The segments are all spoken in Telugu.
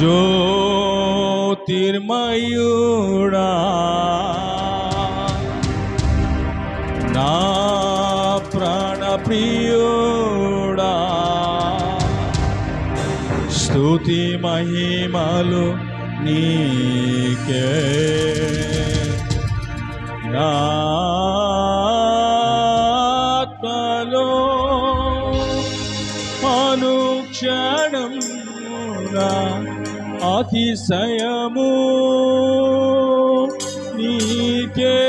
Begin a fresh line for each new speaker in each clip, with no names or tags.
జ్యోతిర్మయుడా. నా ప్రాణప్రియుడా. స్తుతి మహిమలు నీకే. నా అనుక్షణం అతిశయము నీకే.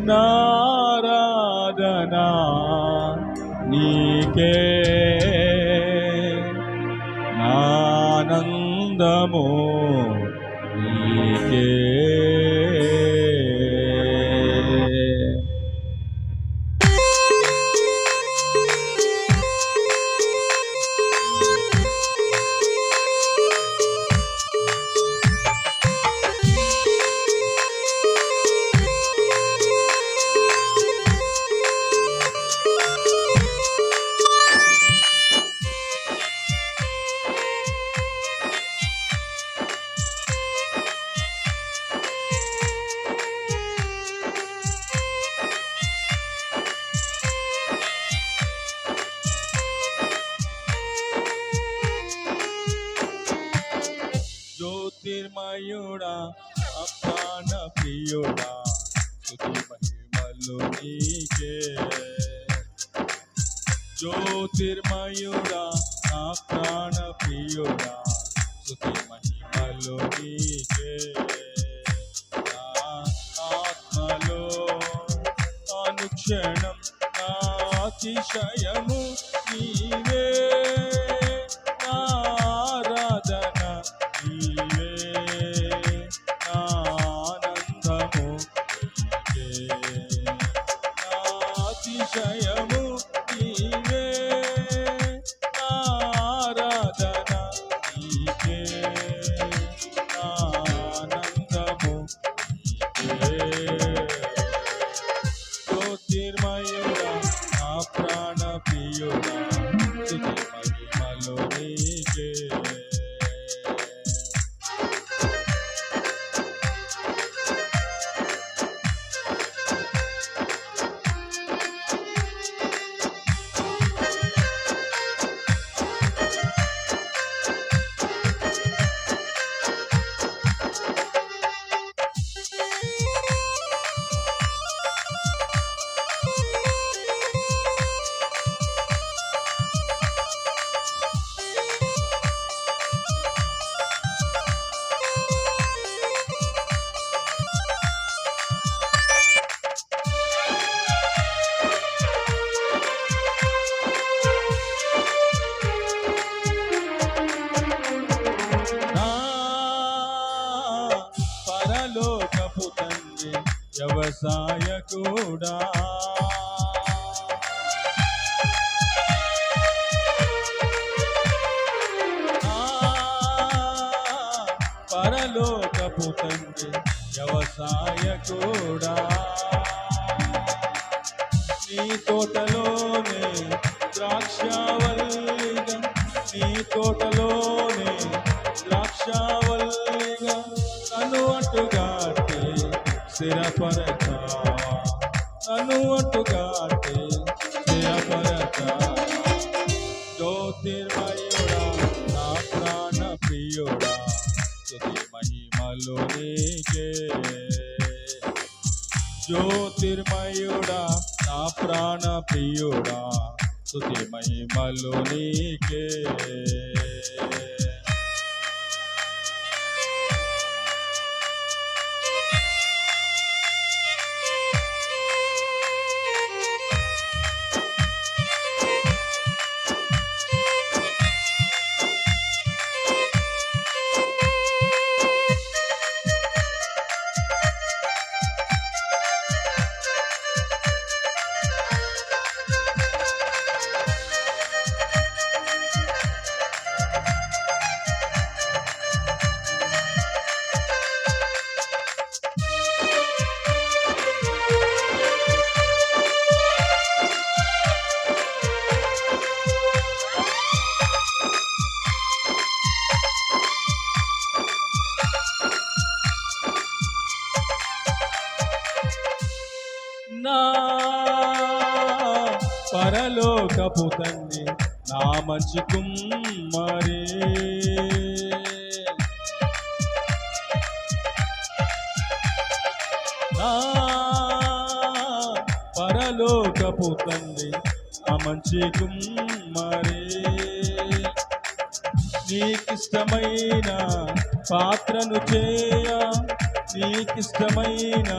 నారాధనా నీకే. నానందము నీకే. జ్యోతిర్మయుడా అప్రాణ ప్రియుడా స్తుతి మహిమలు నీకే. జ్యోతిర్మయుడా నా ప్రాణ ప్రియుడా స్తుతి మహిమలు నీకే. ఆత్మలో అనుక్షణం నా అతిశయము నీవే. ఆరాధన నీ పరలోకపు తండ్రి వ్యవసాయ కూడా. నీ తోటలోనే ద్రాక్షావల్లిగా నీ తోటలోనే ద్రాక్షావల్లిగా నన్ను అట్టుగాటే స్థిరపరచ నన్ను అట్టుగాటే స్థిరపరచ జ్యోతిర్మయుడా నా ప్రాణ ప్రియుడా స్తుతి మహిమలు నీకే జ్యోతిర్మయుడా నా ప్రాణ ప్రియుడా స్తుతి మహిమలు పరలోకపు తండ్రి నా మంచి కుమ్మరి. నా పరలోకపు తండ్రి నా మంచి కుమ్మరి. నీకిష్టమైన పాత్రను చేయ నీకిష్టమైన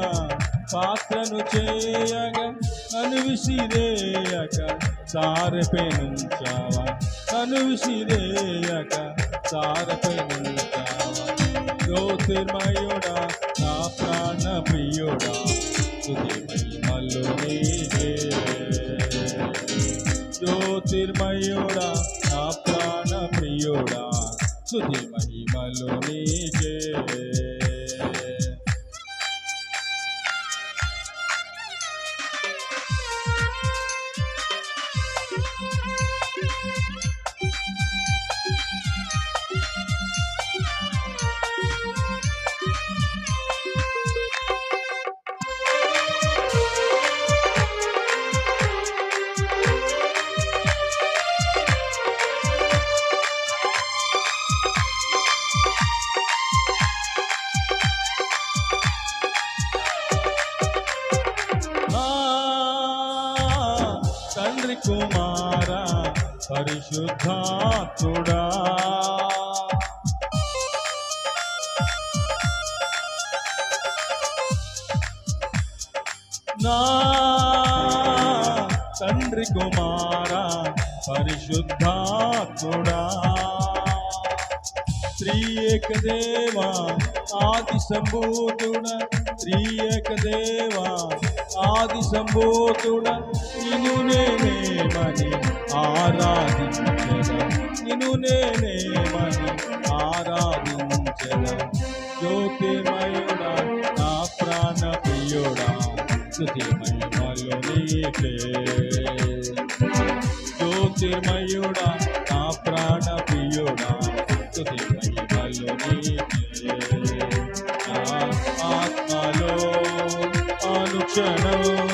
పాత్రను చేయగా నన్ను విసిరేయక సారపై నుంచావా నన్ను విసిరేయక సారపై నుంచావా జ్యోతిర్మయుడా నా ప్రాణ ప్రియుడా తుది జ్యోతిర్మయుడా తండ్రి కుమార పరిశుద్ధాత్ముడా. నా తండ్రి కుమార పరిశుద్ధాత్ముడా. త్రియక దేవా ఆది సంభూతుడ. త్రియక దేవా ఆది సంబోధుడ నిను నేనేమని ఆరాధించద నిను నేనేమని ఆరాధించద జ్యోతిమయుడా నా ప్రాణ ప్రియుడా స్థుతిమయమలో నీకే. జ్యోతిర్మయుడా నా ప్రాణ అనుక్షణం